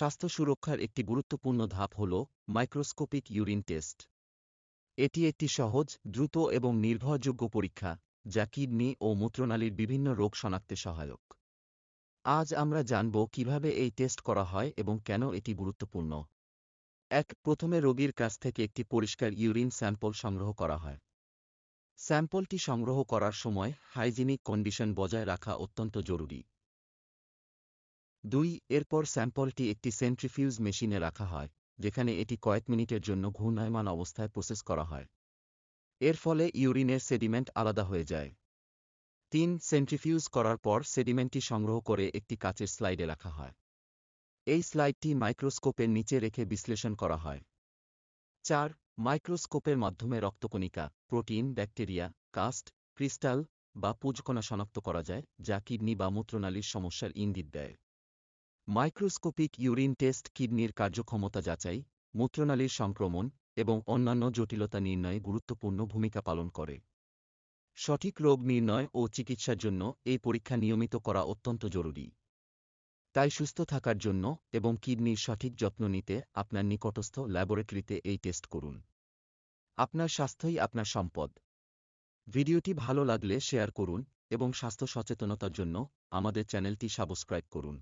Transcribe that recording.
স্বাস্থ্য সুরক্ষার একটি গুরুত্বপূর্ণ ধাপ হল মাইক্রোস্কোপিক ইউরিন টেস্ট। এটি একটি সহজ, দ্রুত এবং নির্ভরযোগ্য পরীক্ষা, যা কিডনি ও মূত্রনালীর বিভিন্ন রোগ শনাক্তে সহায়ক। আজ আমরা জানব কীভাবে এই টেস্ট করা হয় এবং কেন এটি গুরুত্বপূর্ণ। এক, প্রথমে রোগীর কাছ থেকে একটি পরিষ্কার ইউরিন স্যাম্পল সংগ্রহ করা হয়। স্যাম্পলটি সংগ্রহ করার সময় হাইজিনিক কন্ডিশন বজায় রাখা অত্যন্ত জরুরি। দুই, এরপর স্যাম্পলটি একটি সেন্ট্রিফিউজ মেশিনে রাখা হয়, যেখানে এটি কয়েক মিনিটের জন্য ঘূর্ণায়মান অবস্থায় প্রসেস করা হয়। এর ফলে ইউরিনের সেডিমেন্ট আলাদা হয়ে যায়। তিন, সেন্ট্রিফিউজ করার পর সেডিমেন্টটি সংগ্রহ করে একটি কাচের স্লাইডে রাখা হয়। এই স্লাইডটি মাইক্রোস্কোপের নিচে রেখে বিশ্লেষণ করা হয়। চার, মাইক্রোস্কোপের মাধ্যমে রক্তকণিকা, প্রোটিন, ব্যাকটেরিয়া, কাস্ট, ক্রিস্টাল বা পুজকণা শনাক্ত করা যায়, যা কিডনি বা মূত্রনালীর সমস্যার ইঙ্গিত দেয়। মাইক্রোস্কোপিক ইউরিন টেস্ট কিডনির কার্যক্ষমতা যাচাই, মূত্রনালীর সংক্রমণ এবং অন্যান্য জটিলতা নির্ণয়ে গুরুত্বপূর্ণ ভূমিকা পালন করে। সঠিক রোগ নির্ণয় ও চিকিৎসার জন্য এই পরীক্ষা নিয়মিত করা অত্যন্ত জরুরি। তাই সুস্থ থাকার জন্য এবং কিডনির সঠিক যত্ন নিতে আপনার নিকটস্থ ল্যাবরেটরিতে এই টেস্ট করুন। আপনার স্বাস্থ্যই আপনার সম্পদ। ভিডিওটি ভালো লাগলে শেয়ার করুন এবং স্বাস্থ্য সচেতনতার জন্য আমাদের চ্যানেলটি সাবস্ক্রাইব করুন।